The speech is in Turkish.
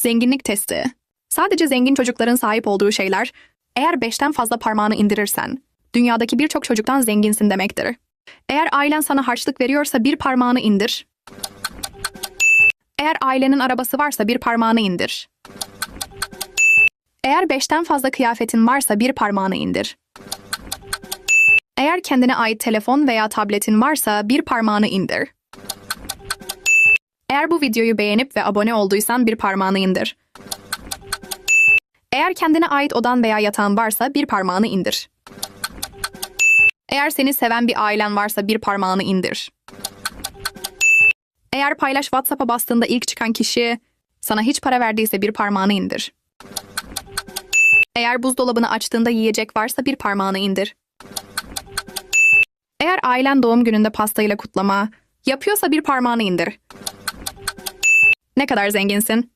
Zenginlik testi. Sadece zengin çocukların sahip olduğu şeyler, eğer beşten fazla parmağını indirirsen, dünyadaki birçok çocuktan zenginsin demektir. Eğer ailen sana harçlık veriyorsa bir parmağını indir. Eğer ailenin arabası varsa bir parmağını indir. Eğer beşten fazla kıyafetin varsa bir parmağını indir. Eğer kendine ait telefon veya tabletin varsa bir parmağını indir. Eğer bu videoyu beğenip ve abone olduysan bir parmağını indir. Eğer kendine ait odan veya yatağın varsa bir parmağını indir. Eğer seni seven bir ailen varsa bir parmağını indir. Eğer paylaş WhatsApp'a bastığında ilk çıkan kişi sana hiç para verdiyse bir parmağını indir. Eğer buzdolabını açtığında yiyecek varsa bir parmağını indir. Eğer ailen doğum gününde pastayla kutlama yapıyorsa bir parmağını indir. Ne kadar zenginsin?